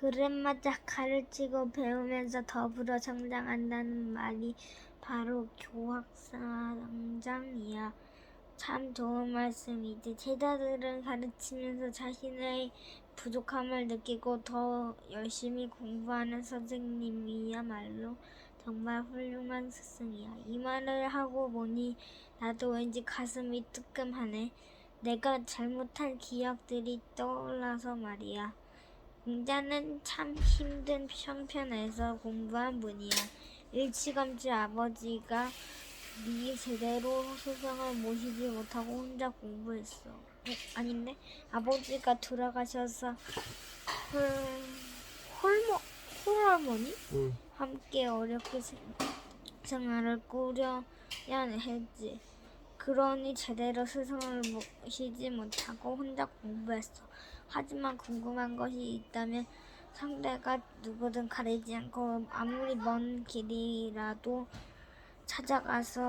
그릇마다 가르치고 배우면서 더불어 성장한다는 말이 바로 교학상장이야. 참 좋은 말씀이지. 제자들은 가르치면서 자신의 부족함을 느끼고 더 열심히 공부하는 선생님이야말로 정말 훌륭한 스승이야. 이 말을 하고 보니 나도 왠지 가슴이 뜨끔하네. 내가 잘못한 기억들이 떠올라서 말이야. 공자는 참 힘든 형편에서 공부한 분이야. 일찌감치 아버지가 네 제대로 스승을 모시지 못하고 혼자 공부했어. 어, 아닌데? 아버지가 돌아가셔서 홀, 홀모, 홀할머니? 응. 함께 어렵게 생- 생활을 꾸려야 했지. 그러니 제대로 스승을 모시지 못하고 혼자 공부했어. 하지만 궁금한 것이 있다면 상대가 누구든 가리지 않고 아무리 먼 길이라도 찾아가서